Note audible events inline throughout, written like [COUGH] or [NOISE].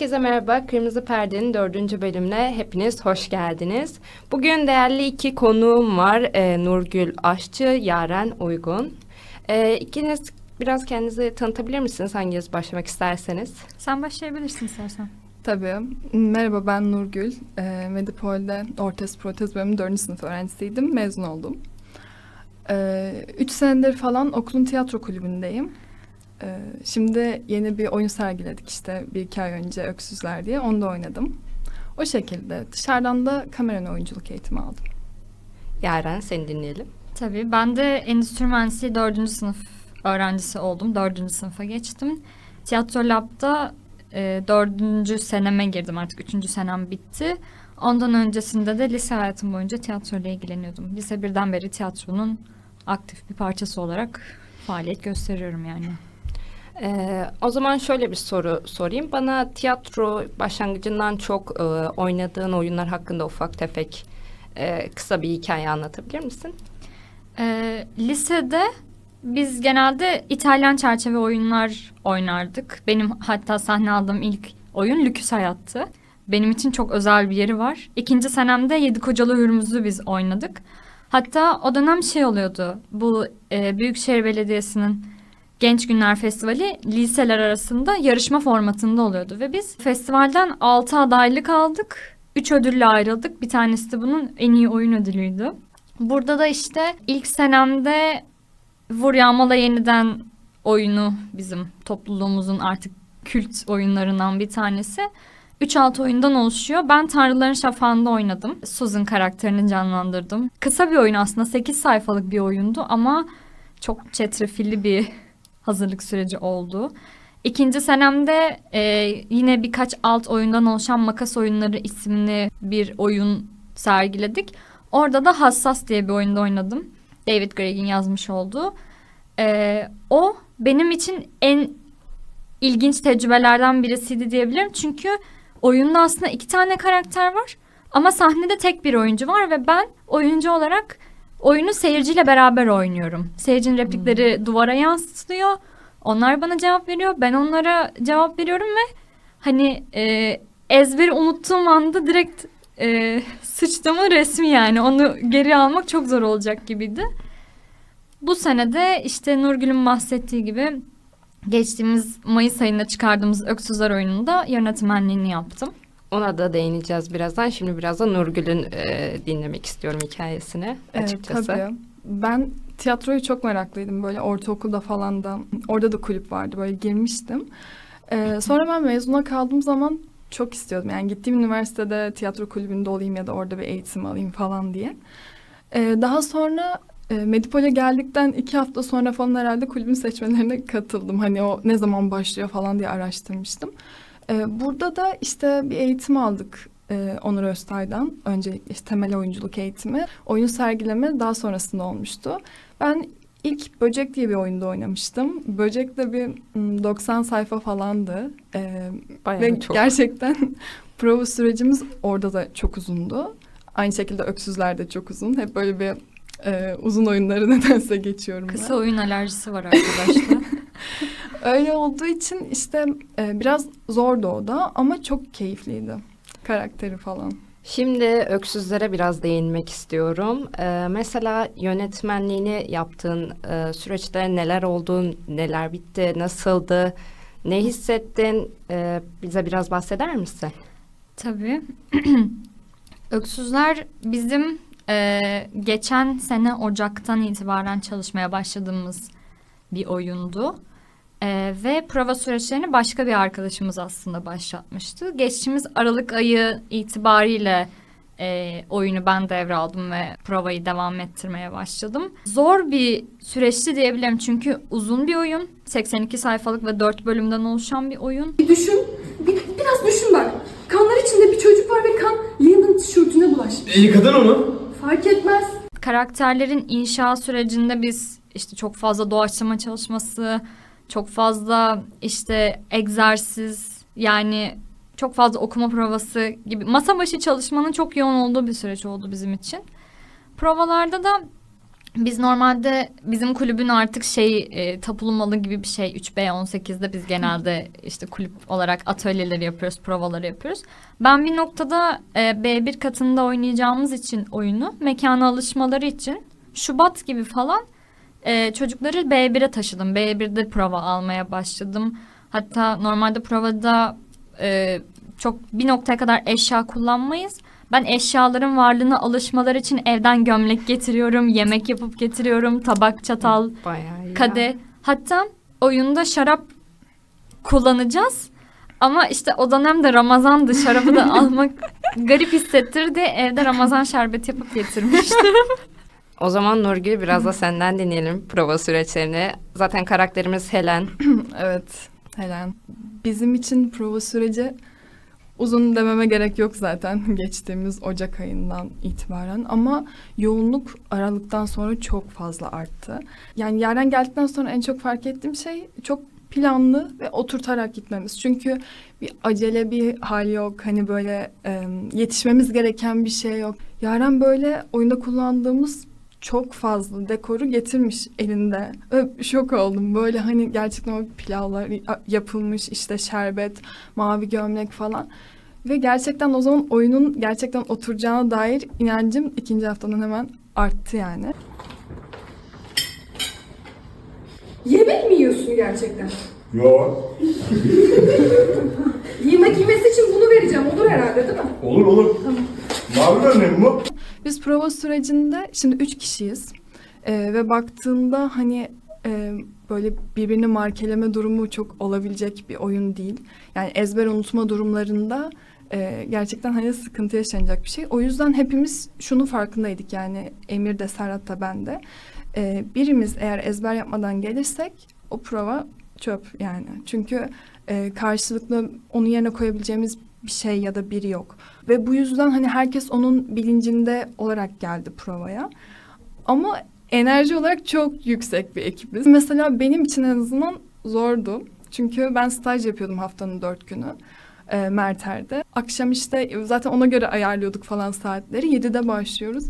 Herkese merhaba. Kırmızı Perde'nin dördüncü bölümüne hepiniz hoş geldiniz. Bugün değerli iki konuğum var. Ee, Nurgül Aşçı, Yaren Uygun. Ee, ikiniz biraz kendinizi tanıtabilir misiniz? Hanginiz başlamak isterseniz? Sen başlayabilirsin istersen. Tabii. Merhaba ben Nurgül. E, Medipol'de Ortez Protez bölümü 4. sınıf öğrencisiydim. Mezun oldum. E, üç senedir falan okulun tiyatro kulübündeyim. E, şimdi yeni bir oyun sergiledik işte bir iki ay önce Öksüzler diye. Onu da oynadım. O şekilde. Dışarıdan da kamera oyunculuk eğitimi aldım. Yaren seni dinleyelim. Tabii ben de endüstri mühendisliği dördüncü sınıf öğrencisi oldum. Dördüncü sınıfa geçtim. Tiyatro Lab'da e, dördüncü seneme girdim artık. Üçüncü senem bitti. Ondan öncesinde de lise hayatım boyunca tiyatroyla ilgileniyordum. Lise birden beri tiyatronun aktif bir parçası olarak faaliyet gösteriyorum yani. Ee, o zaman şöyle bir soru sorayım. Bana tiyatro başlangıcından çok e, oynadığın oyunlar hakkında ufak tefek e, kısa bir hikaye anlatabilir misin? Ee, lisede biz genelde İtalyan çerçeve oyunlar oynardık. Benim hatta sahne aldığım ilk oyun Lüküs Hayat'tı. Benim için çok özel bir yeri var. İkinci senemde Yedi Kocalı Hürmüz'ü biz oynadık. Hatta o dönem şey oluyordu. Bu e, Büyükşehir Belediyesi'nin Genç Günler Festivali liseler arasında yarışma formatında oluyordu. Ve biz festivalden 6 adaylık aldık. 3 ödülle ayrıldık. Bir tanesi de bunun en iyi oyun ödülüydü. Burada da işte ilk senemde Vur Yağmala Yeniden oyunu bizim topluluğumuzun artık kült oyunlarından bir tanesi. 3-6 oyundan oluşuyor. Ben Tanrıların Şafağı'nda oynadım. Susan karakterini canlandırdım. Kısa bir oyun aslında 8 sayfalık bir oyundu ama çok çetrefilli bir hazırlık süreci oldu. İkinci senemde e, yine birkaç alt oyundan oluşan Makas Oyunları isimli bir oyun sergiledik. Orada da Hassas diye bir oyunda oynadım. David Gregg'in yazmış olduğu. Ee, o benim için en ilginç tecrübelerden birisiydi diyebilirim. Çünkü oyunda aslında iki tane karakter var. Ama sahnede tek bir oyuncu var ve ben oyuncu olarak oyunu seyirciyle beraber oynuyorum. Seyircinin replikleri duvara yansıtılıyor. Onlar bana cevap veriyor. Ben onlara cevap veriyorum ve hani e, ezberi unuttuğum anda direkt e, [LAUGHS] sıçtığımın resmi yani. Onu geri almak çok zor olacak gibiydi. Bu senede işte Nurgül'ün bahsettiği gibi geçtiğimiz Mayıs ayında çıkardığımız Öksüzler oyununda yönetmenliğini yaptım. Ona da değineceğiz birazdan. Şimdi biraz da Nurgül'ün e, dinlemek istiyorum hikayesini E, açıkçası. tabii. Ben tiyatroyu çok meraklıydım böyle ortaokulda falan da. Orada da kulüp vardı böyle girmiştim. E, sonra ben mezuna kaldığım zaman çok istiyordum. Yani gittiğim üniversitede tiyatro kulübünde olayım ya da orada bir eğitim alayım falan diye. E, daha sonra e, Medipol'e geldikten iki hafta sonra falan herhalde kulübün seçmelerine katıldım. Hani o ne zaman başlıyor falan diye araştırmıştım. E, burada da işte bir eğitim aldık e, Onur Öztay'dan. Öncelikle işte temel oyunculuk eğitimi. Oyun sergileme daha sonrasında olmuştu. Ben ilk Böcek diye bir oyunda oynamıştım. Böcek de bir mm, 90 sayfa falandı. E, Bayağı ve çok. gerçekten [LAUGHS] prova sürecimiz orada da çok uzundu. Aynı şekilde Öksüzler de çok uzun. Hep böyle bir e, uzun oyunları [LAUGHS] nedense geçiyorum ben. Kısa oyun alerjisi var arkadaşlar. [LAUGHS] Öyle olduğu için işte e, biraz zordu o da ama çok keyifliydi. Karakteri falan. Şimdi öksüzlere biraz değinmek istiyorum. Ee, mesela yönetmenliğini yaptığın e, süreçte neler oldu, neler bitti, nasıldı, ne hissettin? Ee, bize biraz bahseder misin? Tabii. [CLEARS THROAT] Öksüzler bizim e, geçen sene Ocak'tan itibaren çalışmaya başladığımız bir oyundu. E, ve prova süreçlerini başka bir arkadaşımız aslında başlatmıştı. Geçtiğimiz Aralık ayı itibariyle e, oyunu ben devraldım ve provayı devam ettirmeye başladım. Zor bir süreçti diyebilirim çünkü uzun bir oyun. 82 sayfalık ve 4 bölümden oluşan bir oyun. Bir düşün, bir, biraz düşün bak. Kanlar içinde bir çocuk var ve kan Liam'ın tişörtüne bulaşmış. Yıkadın onu. Fark etmez. karakterlerin inşa sürecinde biz işte çok fazla doğaçlama çalışması, çok fazla işte egzersiz yani çok fazla okuma provası gibi masa başı çalışmanın çok yoğun olduğu bir süreç oldu bizim için. Provalarda da biz normalde bizim kulübün artık şey e, tapulu gibi bir şey 3B18'de biz genelde işte kulüp olarak atölyeleri yapıyoruz, provaları yapıyoruz. Ben bir noktada e, B1 katında oynayacağımız için oyunu mekana alışmaları için Şubat gibi falan e, çocukları B1'e taşıdım. B1'de prova almaya başladım. Hatta normalde provada e, çok bir noktaya kadar eşya kullanmayız. Ben eşyaların varlığına alışmaları için evden gömlek getiriyorum, yemek yapıp getiriyorum, tabak, çatal, kadeh. Hatta oyunda şarap kullanacağız. Ama işte o dönemde Ramazan'dı. Şarabı da [LAUGHS] almak garip hissettirdi. Evde Ramazan şerbeti yapıp getirmiştim. [LAUGHS] O zaman Nurgül biraz da senden dinleyelim prova süreçlerini. Zaten karakterimiz Helen. [CLEARS THROAT] Evet, Helen. Bizim için prova süreci uzun dememe gerek yok zaten [LAUGHS] geçtiğimiz Ocak ayından itibaren ama yoğunluk Aralık'tan sonra çok fazla arttı. Yani Yaren geldikten sonra en çok fark ettiğim şey çok planlı ve oturtarak gitmemiz. Çünkü bir acele bir hal yok. Hani böyle e, yetişmemiz gereken bir şey yok. Yaren böyle oyunda kullandığımız çok fazla dekoru getirmiş elinde. Ve şok oldum. Böyle hani gerçekten o pilavlar yapılmış işte şerbet, mavi gömlek falan. Ve gerçekten o zaman oyunun gerçekten oturacağına dair inancım ikinci haftadan hemen arttı yani. Yemek mi yiyorsun gerçekten? Yo. [LAUGHS] Yemek yemesi için bunu vereceğim. Olur herhalde değil mi? Olur olur. Mavi gömlek bu. Biz prova sürecinde şimdi üç kişiyiz. Ee, ve baktığında hani e, böyle birbirini markeleme durumu çok olabilecek bir oyun değil. Yani ezber unutma durumlarında e, gerçekten hani sıkıntı yaşanacak bir şey. O yüzden hepimiz şunu farkındaydık yani Emir de Serhat da ben de. E, birimiz eğer ezber yapmadan gelirsek o prova çöp yani. Çünkü e, karşılıklı onun yerine koyabileceğimiz bir şey ya da biri yok. Ve bu yüzden hani herkes onun bilincinde olarak geldi provaya. Ama enerji olarak çok yüksek bir ekibiz. Mesela benim için en azından zordu. Çünkü ben staj yapıyordum haftanın dört günü e, Merter'de. Akşam işte zaten ona göre ayarlıyorduk falan saatleri. 7'de başlıyoruz.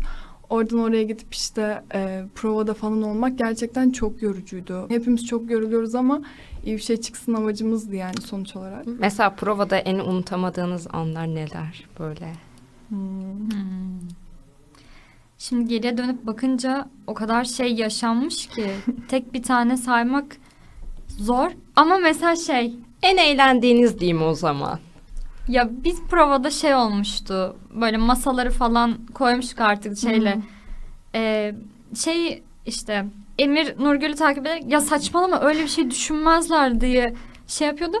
Oradan oraya gidip işte e, provada falan olmak gerçekten çok yorucuydu. Hepimiz çok yoruluyoruz ama iyi bir şey çıksın amacımızdı yani sonuç olarak. Mesela provada en unutamadığınız anlar neler böyle? Şimdi geriye dönüp bakınca o kadar şey yaşanmış ki [LAUGHS] tek bir tane saymak zor. Ama mesela şey En eğlendiğiniz diyeyim o zaman. Ya biz provada şey olmuştu. Böyle masaları falan koymuştuk artık şeyle. Ee, şey işte Emir Nurgül'ü takip ederek ya saçmalama öyle bir şey düşünmezler diye şey yapıyordu.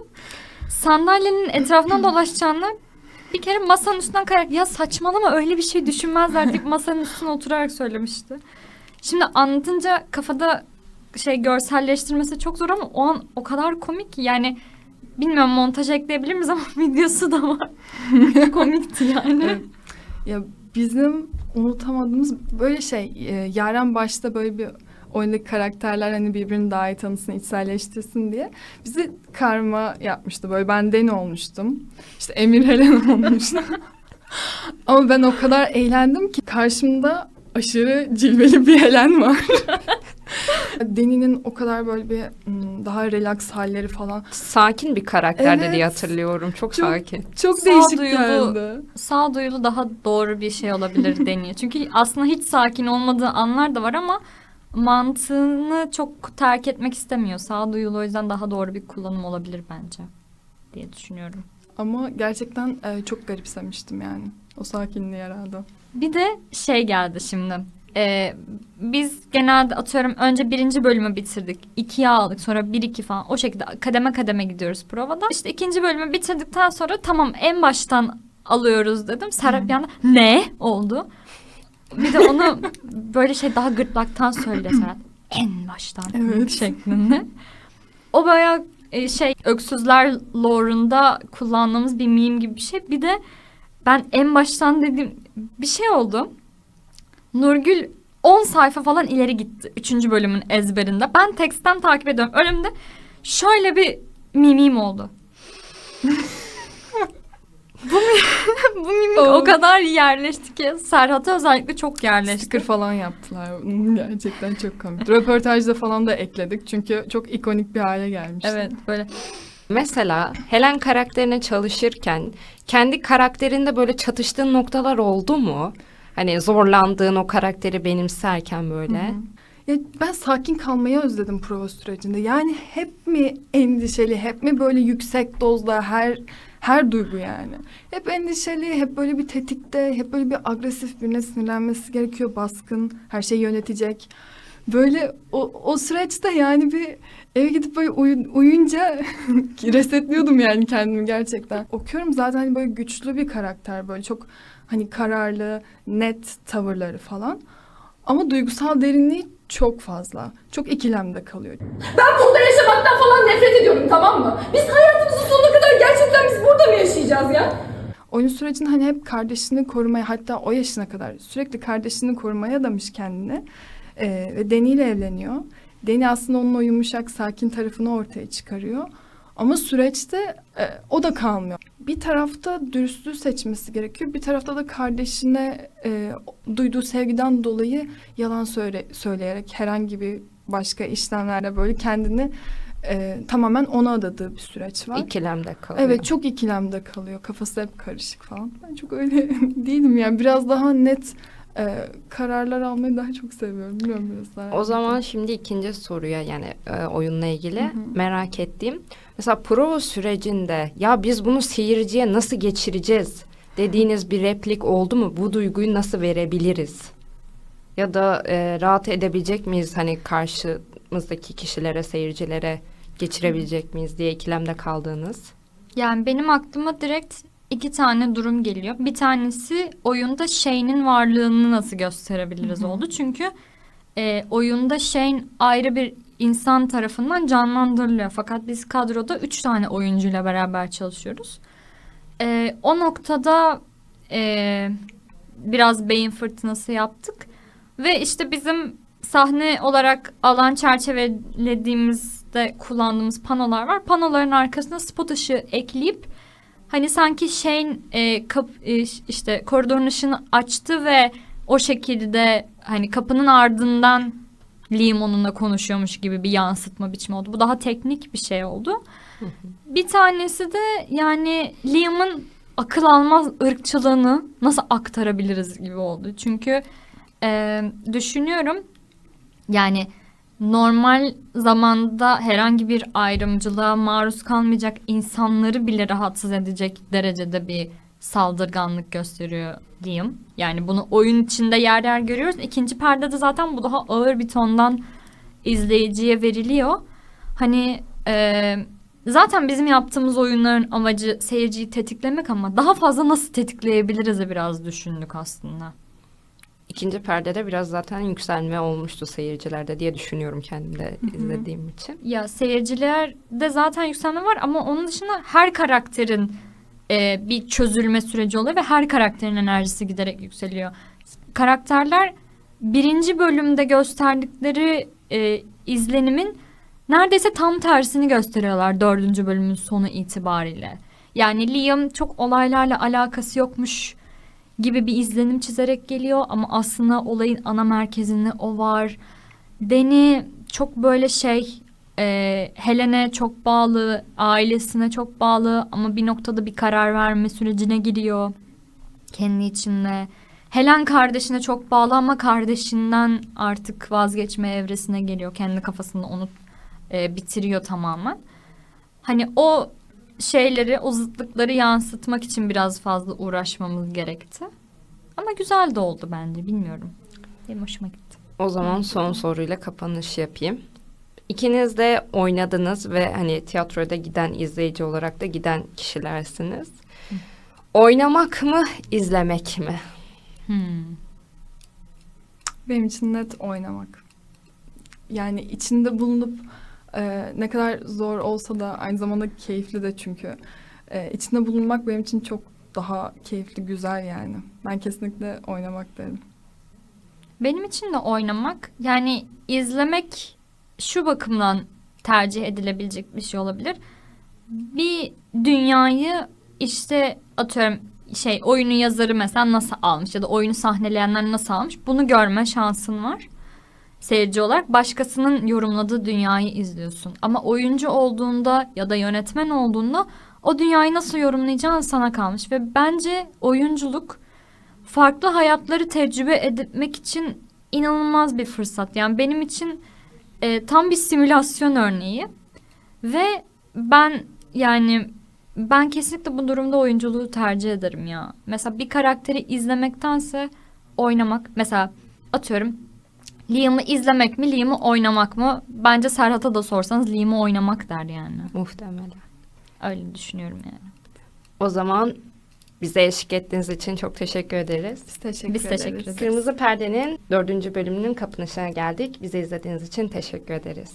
Sandalyenin etrafından [CLEARS THROAT] dolaşacağını bir kere masanın üstünden kayarak ya saçmalama öyle bir şey düşünmezler deyip masanın üstüne oturarak söylemişti. Şimdi anlatınca kafada şey görselleştirmesi çok zor ama o an o kadar komik ki yani bilmiyorum montaj ekleyebilir miyiz ama [LAUGHS] videosu da var. [LAUGHS] Komikti yani. Evet. Ya bizim unutamadığımız böyle şey e, Yaren başta böyle bir oyundaki karakterler hani birbirini daha iyi tanısın, içselleştirsin diye bizi karma yapmıştı. Böyle ben Deni olmuştum. İşte Emir Helen [LAUGHS] olmuştu. Ama ben o kadar eğlendim ki karşımda aşırı cilveli bir Helen var. Deni'nin o kadar böyle bir daha relax halleri falan Sakin bir karakterdi Evet. diye hatırlıyorum. Çok, Çok- sakin. çok değişik Sağduyulu. geldi. sağduyulu daha doğru bir şey olabilir [LAUGHS] deniyor. Çünkü aslında hiç sakin olmadığı anlar da var ama mantığını çok terk etmek istemiyor. Sağduyulu o yüzden daha doğru bir kullanım olabilir bence diye düşünüyorum. Ama gerçekten e, çok garipsemiştim yani. O sakinliği herhalde. Bir de şey geldi şimdi. Ee, biz genelde atıyorum önce birinci bölümü bitirdik. ikiye aldık sonra bir iki falan. O şekilde kademe kademe gidiyoruz provada. İşte ikinci bölümü bitirdikten sonra tamam en baştan alıyoruz dedim. Serap bir anda ne oldu? Bir de onu [LAUGHS] böyle şey daha gırtlaktan söyledi Serap. [CLEARS THROAT] En baştan Evet. [LAUGHS] şeklinde. O bayağı e, şey öksüzler lore'unda kullandığımız bir meme gibi bir şey. Bir de ben en baştan dediğim bir şey oldu. Nurgül 10 sayfa falan ileri gitti. Üçüncü bölümün ezberinde. Ben teksten takip ediyorum. Önümde şöyle bir mimim oldu. Bu [LAUGHS] mimik o kadar yerleşti ki Serhat'a özellikle çok yerleşti. Sticker falan yaptılar. Hmm, Gerçekten çok komik. Röportajda falan da ekledik. Çünkü çok ikonik bir hale gelmişti. Evet böyle Mesela Helen karakterine çalışırken kendi karakterinde böyle çatıştığın noktalar oldu mu? Hani zorlandığın o karakteri benimserken böyle. Ya ben sakin kalmayı özledim prova sürecinde. Yani hep mi endişeli, hep mi böyle yüksek dozda her her duygu yani. Hep endişeli, hep böyle bir tetikte, hep böyle bir agresif birine sinirlenmesi gerekiyor, baskın, her şeyi yönetecek. Böyle o, o süreçte yani bir eve gidip böyle uyu- uyuyunca [LAUGHS] resetliyordum yani kendimi gerçekten. Okuyorum zaten hani böyle güçlü bir karakter böyle çok hani kararlı, net tavırları falan. Ama duygusal derinliği çok fazla. Çok ikilemde kalıyor. Ben burada yaşamaktan falan nefret ediyorum tamam mı? Biz hayatımızın sonuna kadar gerçekten biz burada mı yaşayacağız ya? Oyun sürecinde hani hep kardeşini korumaya hatta o yaşına kadar sürekli kardeşini korumaya adamış kendine. Ee, ve Deni ile evleniyor. Deni aslında onun o yumuşak sakin tarafını ortaya çıkarıyor. Ama süreçte e, o da kalmıyor. Bir tarafta dürüstlüğü seçmesi gerekiyor. Bir tarafta da kardeşine e, duyduğu sevgiden dolayı yalan söyle, söyleyerek herhangi bir başka işlemlerle böyle kendini e, tamamen ona adadığı bir süreç var. İkilemde kalıyor. Evet çok ikilemde kalıyor. Kafası hep karışık falan. Ben çok öyle [LAUGHS] değilim yani. Biraz daha net e, kararlar almayı daha çok seviyorum. Bilmiyorum biraz daha. O zaman şimdi ikinci soruya yani e, oyunla ilgili merak ettiğim. Mesela prova sürecinde ya biz bunu seyirciye nasıl geçireceğiz dediğiniz bir replik oldu mu? Bu duyguyu nasıl verebiliriz? Ya da e, rahat edebilecek miyiz hani karşımızdaki kişilere, seyircilere geçirebilecek miyiz diye ikilemde kaldığınız? Yani benim aklıma direkt iki tane durum geliyor. Bir tanesi oyunda Shane'in varlığını nasıl gösterebiliriz oldu. Çünkü e, oyunda Shane ayrı bir insan tarafından canlandırılıyor. Fakat biz kadroda üç tane oyuncuyla beraber çalışıyoruz. E, o noktada e, biraz beyin fırtınası yaptık. Ve işte bizim sahne olarak alan çerçevelediğimizde kullandığımız panolar var. Panoların arkasına spot ışığı ekleyip hani sanki Shane e, kap, e, işte koridorun ışığını açtı ve o şekilde hani kapının ardından Liam onunla konuşuyormuş gibi bir yansıtma biçimi oldu. Bu daha teknik bir şey oldu. bir tanesi de yani Liam'ın akıl almaz ırkçılığını nasıl aktarabiliriz gibi oldu. Çünkü e, düşünüyorum yani normal zamanda herhangi bir ayrımcılığa maruz kalmayacak insanları bile rahatsız edecek derecede bir saldırganlık gösteriyor Liam. Yani bunu oyun içinde yer yer görüyoruz. İkinci perdede zaten bu daha ağır bir tondan izleyiciye veriliyor. Hani e, zaten bizim yaptığımız oyunların amacı seyirciyi tetiklemek ama daha fazla nasıl tetikleyebiliriz biraz düşündük aslında. İkinci perdede biraz zaten yükselme olmuştu seyircilerde diye düşünüyorum kendim de izlediğim için. Ya seyircilerde zaten yükselme var ama onun dışında her karakterin e, bir çözülme süreci oluyor ve her karakterin enerjisi giderek yükseliyor. Karakterler birinci bölümde gösterdikleri e, izlenimin neredeyse tam tersini gösteriyorlar dördüncü bölümün sonu itibariyle. Yani Liam çok olaylarla alakası yokmuş gibi bir izlenim çizerek geliyor ama aslında olayın ana merkezinde o var. Deni çok böyle şey e, Helen'e çok bağlı, ailesine çok bağlı ama bir noktada bir karar verme sürecine giriyor kendi içinde. Helen kardeşine çok bağlı ama kardeşinden artık vazgeçme evresine geliyor. Kendi kafasında onu e, bitiriyor tamamen. Hani o şeyleri, o zıtlıkları yansıtmak için biraz fazla uğraşmamız gerekti. Ama güzel de oldu bence, bilmiyorum. Benim hoşuma gitti. O zaman son soruyla kapanış yapayım. İkiniz de oynadınız ve hani tiyatroda giden izleyici olarak da giden kişilersiniz. Oynamak mı, izlemek mi? Hmm. Benim için net oynamak. Yani içinde bulunup e, ne kadar zor olsa da aynı zamanda keyifli de çünkü. E, içinde bulunmak benim için çok daha keyifli, güzel yani. Ben kesinlikle oynamak derim. Benim için de oynamak yani izlemek şu bakımdan tercih edilebilecek bir şey olabilir. Bir dünyayı işte atıyorum şey oyunun yazarı mesela nasıl almış ya da oyunu sahneleyenler nasıl almış bunu görme şansın var seyirci olarak başkasının yorumladığı dünyayı izliyorsun. Ama oyuncu olduğunda ya da yönetmen olduğunda o dünyayı nasıl yorumlayacağın sana kalmış ve bence oyunculuk farklı hayatları tecrübe etmek için inanılmaz bir fırsat. Yani benim için e, tam bir simülasyon örneği ve ben yani ben kesinlikle bu durumda oyunculuğu tercih ederim ya. Mesela bir karakteri izlemektense oynamak. Mesela atıyorum Liam'ı izlemek mi, Liam'ı oynamak mı? Bence Serhat'a da sorsanız Liam'ı oynamak der yani. Muhtemelen. Öyle düşünüyorum yani. O zaman bize eşlik ettiğiniz için çok teşekkür ederiz. Biz teşekkür Biz ederiz. teşekkür ederiz. Kırmızı Perde'nin dördüncü bölümünün kapanışına geldik. Bizi izlediğiniz için teşekkür ederiz.